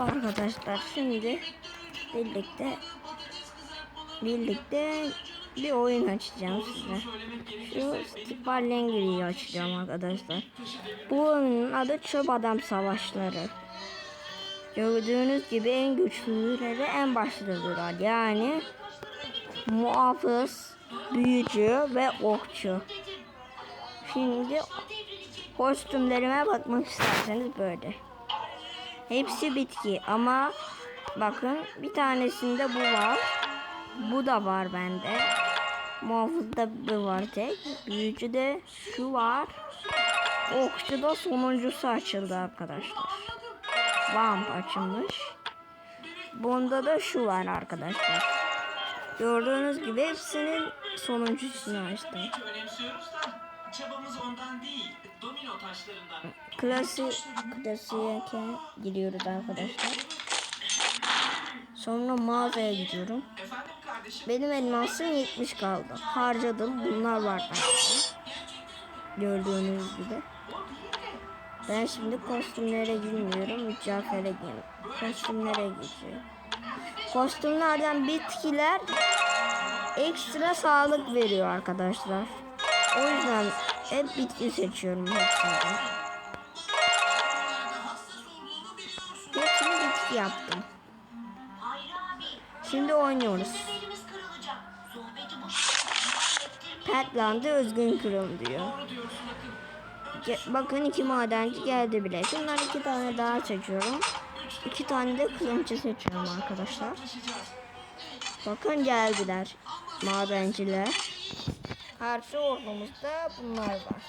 Arkadaşlar şimdi birlikte birlikte bir oyun açacağım size. Şu Sparlengri'yi açacağım arkadaşlar. Bu oyunun adı Çöp Adam Savaşları. Gördüğünüz gibi en güçlüleri en başta. Yani muhafız, büyücü ve okçu. Şimdi kostümlerime bakmak isterseniz böyle. Hepsi bitki ama bakın bir tanesinde bu var. Bu da var bende. Muhafızda bu var tek. Büyücüde şu var. Okçuda sonuncusu açıldı arkadaşlar. Vamp açılmış. Bunda da şu var arkadaşlar. Gördüğünüz gibi hepsinin sonuncusunu açtım. Çabamız ondan değil, domino taşlarından. Klasik klasiğe gidiyoruz arkadaşlar. Sonra mağazaya gidiyorum. Benim elmasım 70 kaldı. Harcadım. Bunlar var bende. Gördüğünüz gibi. Ben şimdi kostümlere girmiyorum. Mücadele girmiyorum. Kostümlere gireceğim. Kostümlerden bitkiler ekstra sağlık veriyor arkadaşlar. O yüzden hep bitki seçiyorum hepsinden. Hepsini bitki yaptım. Şimdi oynuyoruz. Petland'ı özgün kırım diyor. Ge- Bakın iki madenci geldi bile. Şundan iki tane daha seçiyorum. İki tane de kılıncı seçiyorum arkadaşlar. Bakın geldiler madenciler. Karşı ordumuzda bunlar var.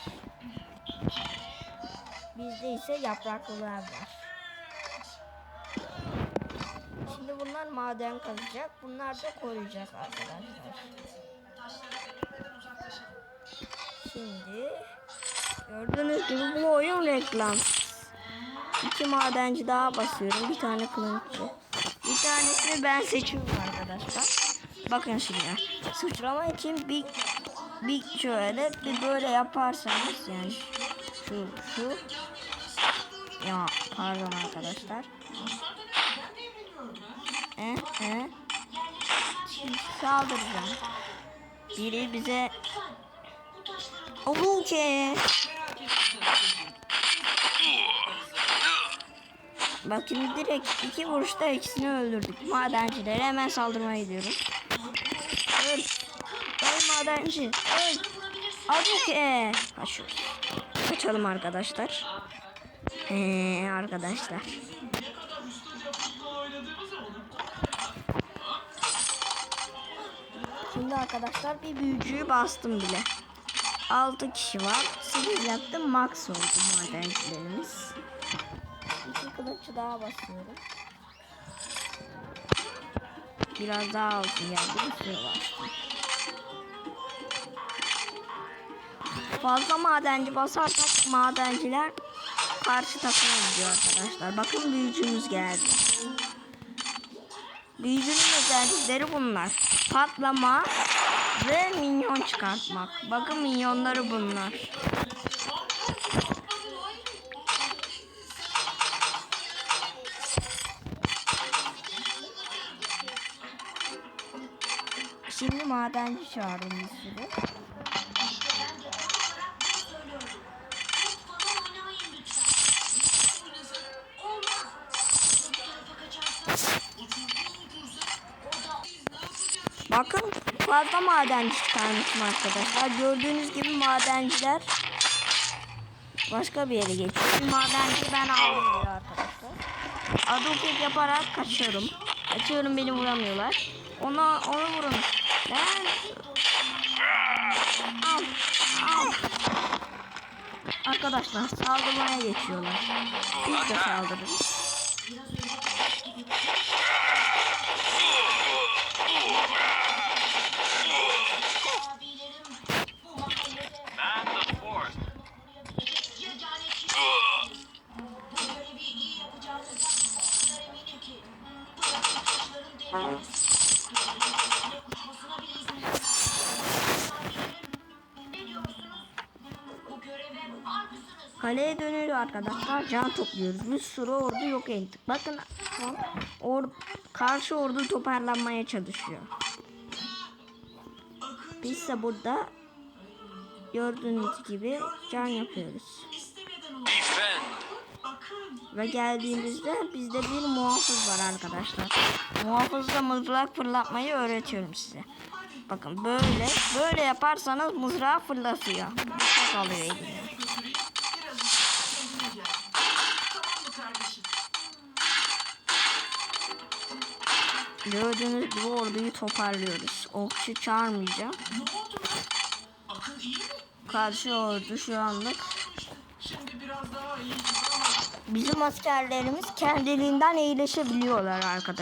Bizde ise yapraklılar var. Şimdi bunlar maden kazacak. Bunlar da koruyacak arkadaşlar. Şimdi gördüğünüz gibi bu oyun reklam. İki madenci daha basıyorum. Bir tane kılıççı. Bir tanesini ben seçiyorum arkadaşlar. Bakın şimdi. Sıçrama için bir bir şöyle bir böyle yaparsanız yani şu şu ya pardon arkadaşlar. E, e. Şimdi saldıracağım. Biri bize Olur ki. Bakın direkt iki vuruşta ikisini öldürdük. Madencilere hemen saldırmaya gidiyorum. Öl madenci. Öl. Aduke. Kaçıyoruz. Kaçalım arkadaşlar. Ee, arkadaşlar. Şimdi arkadaşlar bir büyücüyü bastım bile. 6 kişi var. 8 yaptım. Max oldu madencilerimiz. İki kılıççı daha basıyorum. Biraz daha altın geldi. Bir sürü bastım. Fazla madenci basarsak madenciler karşı takıma gidiyor arkadaşlar. Bakın büyücümüz geldi. Büyücünün özellikleri bunlar. Patlama ve minyon çıkartmak. Bakın minyonları bunlar. Şimdi madenci çağırdım bir sürü. Bakın fazla madenci çıkarmışım arkadaşlar. Gördüğünüz gibi madenciler başka bir yere geçiyor. Madenci ben aldım arkadaşlar. Adokek yaparak kaçıyorum. Kaçıyorum beni vuramıyorlar. Ona onu vurun. Ben al al. Arkadaşlar saldırmaya geçiyorlar. Biz de saldırırız. Kaleye dönüyor arkadaşlar. Can topluyoruz. Bir sürü ordu yok ettik. Bakın or karşı ordu toparlanmaya çalışıyor. Biz de burada gördüğünüz gibi can yapıyoruz. Ve geldiğimizde bizde bir muhafız var arkadaşlar. Muhafızla mızrak fırlatmayı öğretiyorum size. Bakın böyle böyle yaparsanız mızrağı fırlatıyor. Bıçak alıyor eline. Kardeşim? Gördüğünüz gibi orduyu toparlıyoruz. Okçu çağırmayacağım. Ne oldu? Akın iyi mi? Karşı ordu şu anlık. Şimdi biraz daha iyi Bizim askerlerimiz kendiliğinden iyileşebiliyorlar arkadaşlar.